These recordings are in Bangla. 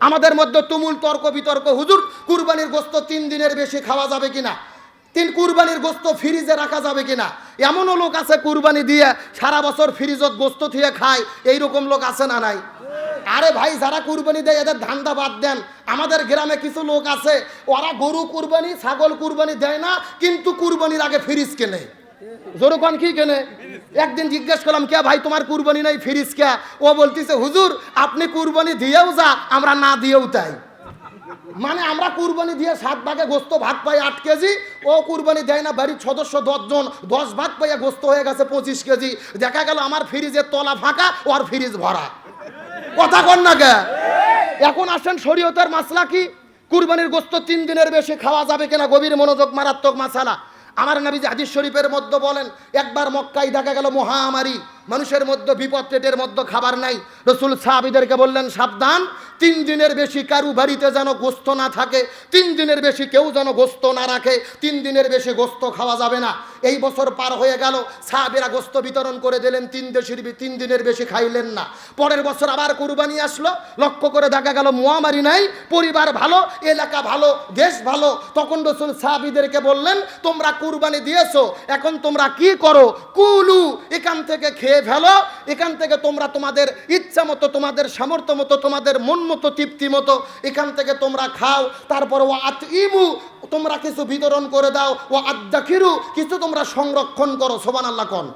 আমাদের মধ্যে তুমুল তর্ক বিতর্ক। হুজুর, কুরবানির গোস্ত তিন দিনের বেশি খাওয়া যাবে কিনা? তিন কুরবানির গোস্ত ফ্রিজে রাখা যাবে কিনা? এমনও লোক আছে কুরবানি দিয়ে সারা বছর ফ্রিজত গোস্ত থিয়ে খায়। এইরকম লোক আছে না নাই? আরে ভাই, যারা কুরবানি দেয়, এদের ধান্দা বাদ দেন। আমাদের গ্রামে কিছু লোক আছে, ওরা গরু কুরবানি, ছাগল কুরবানি দেয় না, কিন্তু কুরবানির আগে ফ্রিজ কেনে। জোরকন কি কেনে? একদিন জিজ্ঞেস করলাম কে ভাই, তোমার কুরবানি নাই? ফ্রিজ কে ও বলতিছে, হুজুর, আপনি কুরবানি দিয়েও যা, আমরা না দিয়েও তাই। মানে আমরা কুরবানি দিয়ে সাত ভাগে গোস্ত ভাত পাই আট কেজি, ও কুরবানি দেয় না, বাড়ির সদস্য দশজন দশ ভাগ পাইয়া গোস্ত হয়ে গেছে পঁচিশ কেজি। দেখা গেল আমার ফ্রিজের তলা ফাঁকা, ওর ফ্রিজ ভরা। কথা কন না কে? এখন আসেন শরীয়তের মাসলা কি? কুরবানির গোস্ত তিন দিনের বেশি খাওয়া যাবে কিনা? গভীর মনোযোগ, মারাত্মক মাসালা। আমার নবী হাদিস শরীফের মধ্যে বলেন একবার মক্কায় দেখা গেল মহামারী। মানুষের মধ্যে বিপদ, পেটের মধ্যে খাবার নাই। রসুল সাহাবিদেরকে বললেন, সাবধান, তিন দিনের বেশি কারু বাড়িতে যেন গোস্ত না থাকে, তিন দিনের বেশি কেউ যেন গোস্ত না রাখে, তিন দিনের বেশি গোস্ত খাওয়া যাবে না। এই বছর পার হয়ে গেল, সাহাবেরা গোস্ত বিতরণ করে দিলেন, তিন দেশের তিন দিনের বেশি খাইলেন না। পরের বছর আবার কুরবানি আসলো, লক্ষ্য করে দেখা গেল, মহামারী নাই, পরিবার ভালো, এলাকা ভালো, দেশ ভালো। তখন রসুল সাহাবিদেরকে বললেন, তোমরা কুরবানি দিয়েছ, এখন তোমরা কি করো? কুলু, এখান থেকে খেয়ে ফেলো, এখান থেকে তোমরা তোমাদের ইচ্ছা মতো, তোমাদের সামর্থ্য মতো, তোমাদের মন মতো, তৃপ্তি মতো এখান থেকে তোমরা খাও। তারপর ও আত ইমু তোমরা কিছু বিতরণ করে দাও। ও আদ্দাখিরু কিছু তোমরা সংরক্ষণ করো। সোবান আল্লাহ কন।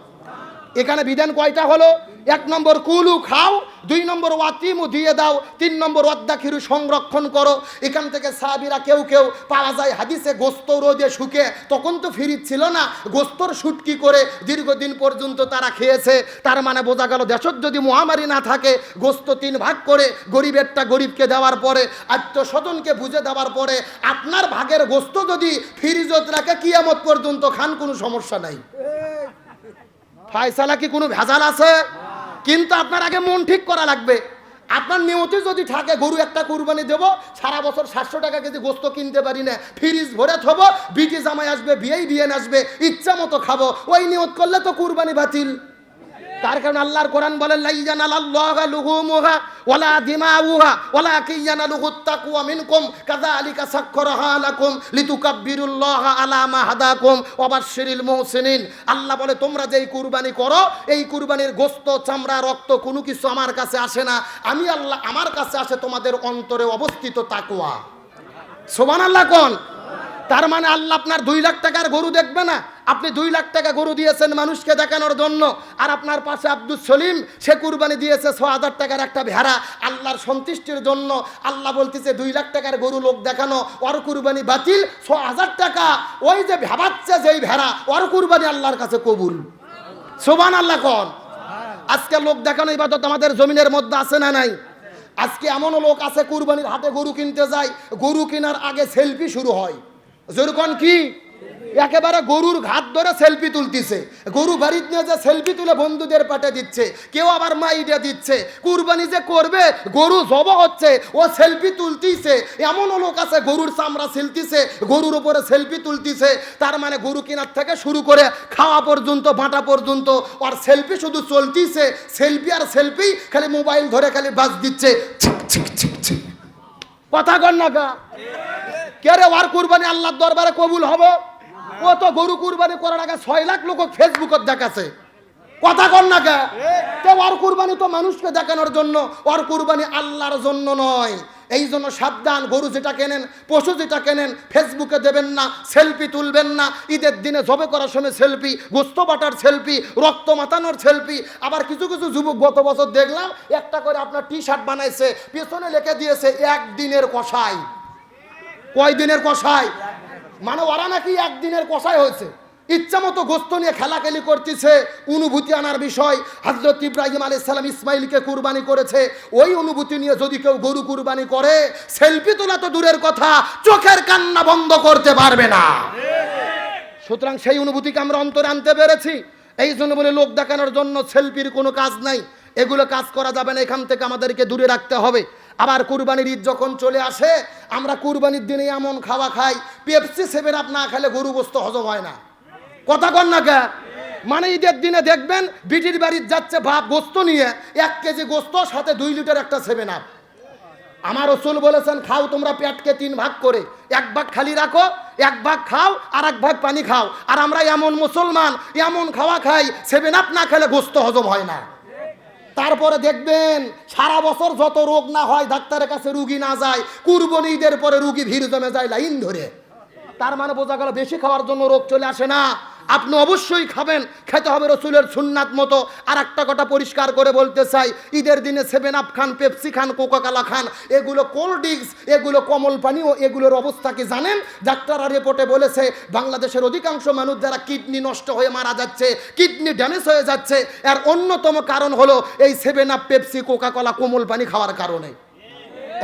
এখানে বিধান কয়টা হলো? এক নম্বর কুলু খাও, দুই নম্বর ওয়াতিমু দিয়ে দাও, তিন নম্বর অদ্দাখিরু সংরক্ষণ করো। এখান থেকে সাহাবিরা কেউ কেউ পাওয়া যায় হাদিসে গোস্ত রোদে শুকে, তখন তো ফিরিত ছিল না। গোস্তর শুটকি করে দীর্ঘদিন পর্যন্ত তারা খেয়েছে। তার মানে বোঝা গেল দেশত যদি মহামারী না থাকে, গোস্ত তিন ভাগ করে গরিবেরটা গরিবকে দেওয়ার পরে আত্মস্বজনকে বুঝে দেওয়ার পরে, আপনার ভাগের গোস্ত যদি ফিরিজত রাখে, কিয়ামত পর্যন্ত খান, কোনো সমস্যা নাই। ফায়সালা কি কোনো ভেজাল আছে? কিন্তু আপনার আগে মন ঠিক করা লাগবে। আপনার নিয়তি যদি থাকে, গরু একটা কুরবানি দেব, সারা বছর সাতশো টাকা কেজি গোস্ত কিনতে পারি না। ফ্রিজ ভরে থব, বিটি জামাই আসবে, বিয়েই বিয়ে আসবে, ইচ্ছা মতো খাব। ওই নিয়ত করলে তো কুরবানি বাতিল। তার কারণে আল্লাহর কোরআন বলেন লাই জানাল্লাহ লুহুমুহা ওয়ালা দিমাউহা ওয়ালা কিয়ানালুহু তাকওয়া মিনকুম, কাযালিকা সাখখারাহা লাকুম লিতুকাব্বিরুল্লাহা আলা মা আল্লাহ বলে, তোমরা যেই কুরবানি করো, এই কুরবানির গোস্ত, চামড়া, রক্ত কোনো কিছু আমার কাছে আসে না। আমি আল্লাহ, আমার কাছে আসে তোমাদের অন্তরে অবস্থিত তাকওয়া। আল্লাহ কোন? তার মানে আল্লাহ আপনার দুই লাখ টাকার গরু দেখবে না? আপনি দুই লাখ টাকা গরু দিয়েছেন মানুষকে দেখানোর জন্য, আর আপনার পাশে আব্দুল সলিম, সে কুরবানি দিয়েছে ছ হাজার টাকার একটা ভেড়া। আল্লাহর সন্তুষ্টির জন্য আল্লাহ বলতেছে, দুই লাখ টাকার গরু লোক দেখানো, ওর কুরবানি বাতিল, ছ হাজার টাকা। ওই যে ভেবাচ্ছে যেই ভেড়া, ওর কুরবানি আল্লাহর কাছে কবুল। সোবান আল্লাহ কন। আজকে লোক দেখানো ইবাদত আমাদের জমিনের মধ্যে আছে না নাই? আজকে এমনও লোক আছে কুরবানির হাতে গরু কিনতে যায়, গরু কেনার আগে সেলফি শুরু হয়। যেরকম কি? একেবারে গরুর ঘাত ধরে সেলফি তুলতেছে। গরু বাড়িতে নিয়ে যে সেলফি তুলে বন্ধুদের পাঠে দিচ্ছে, কেউ আবার মাইডে দিচ্ছে, কুরবানি যে করবে, গরু জব হচ্ছে, ও সেলফি তুলতিছে। এমনও লোক আছে, গরুর চামড়া ছিলতিছে, গরুর উপরে সেলফি তুলতিছে, তার মানে গরু কেনার থেকে শুরু করে খাওয়া পর্যন্ত, বাঁটা পর্যন্ত, আর সেলফি শুধু চলতিছে সেলফি আর সেলফি খালি মোবাইল ধরে খালি বাজ দিচ্ছে কথা কর না গা। কে রে ওর কুরবানি আল্লাহর দরবারে কবুল হবে? ও তো গরু কুরবানি করার আগে ছয় লাখ লোক ফেসবুকত দেখাছে। কথা কর না কে? ওর কুরবানি তো মানুষকে দেখানোর জন্য, ওর কুরবানি আল্লাহর জন্য নয়। এই জন্য সাবধান, গরু যেটা কেনেন, পশু যেটা কেনেন, ফেসবুকে দেবেন না, সেলফি তুলবেন না। ঈদের দিনে জবে করার সময় সেলফি, গোস্ত বাটার সেলফি, রক্ত মাতানোর সেলফি। আবার কিছু কিছু যুবক গত বছর দেখলাম, একটা করে আপনার টি শার্ট বানাইছে, পেছনে লিখে দিয়েছে, একদিনের কষাই কয় দিনের কষাই মানে ওরা নাকি একদিনের কষাই হয়েছে। ইচ্ছা মতো গোস্ত নিয়ে খেলাখেলি করতেছে, অনুভূতি আনার বিষয়। হজরত ইব্রাহিম আলী সালাম ইসমাইলকে কুরবানি করেছে। ওই অনুভূতি নিয়ে যদি কেউ গরু কুরবানি করে, সেলফি তোলা তো দূরের কথা, চোখের কান্না বন্ধ করতে পারবে না। সুতরাং সেই অনুভূতিকে আমরা অন্তরে আনতে পেরেছি। এই জন্য বলে লোক দেখানোর জন্য সেলফির কোনো কাজ নাই। এগুলো কাজ করা যাবে না, এখান থেকে আমাদেরকে দূরে রাখতে হবে। আবার কুরবানির ঈদ যখন চলে আসে, আমরা কুরবানির দিনে এমন খাওয়া খাই পেপসি সেভেন আপ না খেলে গরু গোস্ত হজম হয় না। কথা কন না কে? মানে ঈদের দিনে দেখবেন বিটির বাড়ির যাচ্ছে ভাব গোস্ত নিয়ে, এক কেজি গোস্ত, সাথে দুই লিটার একটা সেভেন আপ আমার রসুল বলেছেন, খাও তোমরা পেটকে তিন ভাগ করে, এক ভাগ খালি রাখো, এক ভাগ খাও, আর এক ভাগ পানি খাও। আর আমরা এমন মুসলমান, এমন খাওয়া খাই সেভেন আপ না খেলে গোস্ত হজম হয় না। তারপরে দেখবেন, সারা বছর যত রোগ না হয়, ডাক্তারের কাছে রুগী না যায়, কুরবনি ঈদের পরে রুগী ভিড় জমে যায় লাইন ধরে। তার মানে বোঝা গেল বেশি খাওয়ার জন্য রোগ চলে আসে না। আপনি অবশ্যই খাবেন, খেতে হবে রসুলের সুন্নাত মতো। আর একটা কথা পরিষ্কার করে বলতে চাই, ঈদের দিনে সেভেন আপ খান পেপসি খান কোকাকালা খান, এগুলো কোল্ড ড্রিঙ্কস এগুলো কমল পানীয় এগুলোর অবস্থা কি জানেন? ডাক্তাররা রিপোর্টে বলেছে, বাংলাদেশের অধিকাংশ মানুষ যারা কিডনি নষ্ট হয়ে মারা যাচ্ছে, কিডনি ড্যামেজ হয়ে যাচ্ছে, এর অন্যতম কারণ হলো এই seven up Pepsi Coca Cola কোমল পানি খাওয়ার কারণে।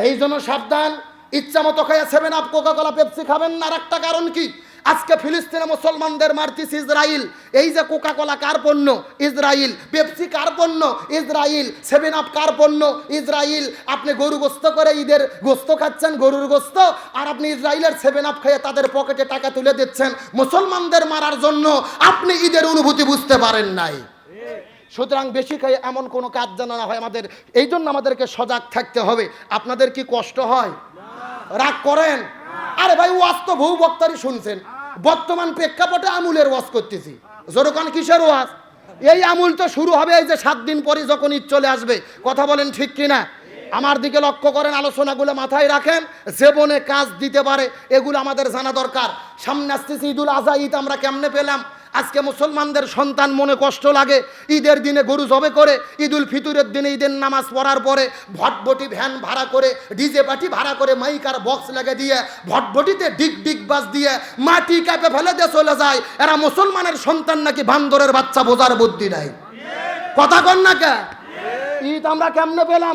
এই জন্য সাবধান। ইচ্ছা মতো খেয়ে seven up Coca Cola Pepsi খাবেন না। আর একটা কারণ কি? আজকে ফিলিস্তিনে মুসলমানদের মারতিস ইসরায়েল এই যে কোকা কোলা কার পণ্য? ইসরায়েল পেপসি কার পণ্য? ইসরায়েল সেভেন আপ কার পণ্য? ইসরায়েল আপনি গরু গোস্ত করে ঈদের গোস্ত খাচ্ছেন, গরুর গোস্ত, আর আপনি ইসরায়েলের সেভেন আপ খেয়ে তাদের পকেটে টাকা তুলে দিচ্ছেন মুসলমানদের মারার জন্য। আপনি ঈদের অনুভূতি বুঝতে পারেন নাই। সুতরাং বেশি খেয়ে এমন কোনো কাজ যেন না হয়। আমাদের এই জন্য আমাদেরকে সজাগ থাকতে হবে। আপনাদের কি কষ্ট হয়? রাগ করেন? আরে ভাই, ওয়াজ তো বহু বক্তারই শুনছেন। বর্তমান প্রেক্ষাপটে আমুলের ওয়াজ করতেছি। জোরকান কিসের ওয়াজ? এই আমুল তো শুরু হবে এই যে সাত দিন পরে যখন ঈদ চলে আসবে। কথা বলেন ঠিক কিনা? আমার দিকে লক্ষ্য করেন, আলোচনাগুলো মাথায় রাখেন জীবনে কাজ দিতে পারে, এগুলো আমাদের জানা দরকার। সামনে আসতেছি ঈদুল আজহা, ঈদ আমরা কেমনে পেলাম? আজকে মুসলমানদের সন্তান মনে কষ্ট লাগে, ঈদের দিনে গরু জবে করে, ঈদুল ফিতরের দিনে ঈদের নামাজ পড়ার পরে ভটভটি ভ্যান ভাড়া করে, ডিজে পাটি ভাড়া করে মাইকার বক্স লেগে দিয়ে ভটভটিতে ডিগ ডিগ বাস দিয়ে মাটি কাপে ফেলে দিয়ে চলে যায়। এরা মুসলমানের সন্তান নাকি বান্দরের বাচ্চা বোঝার বুদ্ধি নাই? কথা কন না কে? ঈদ আমরা কেমনে পেলাম?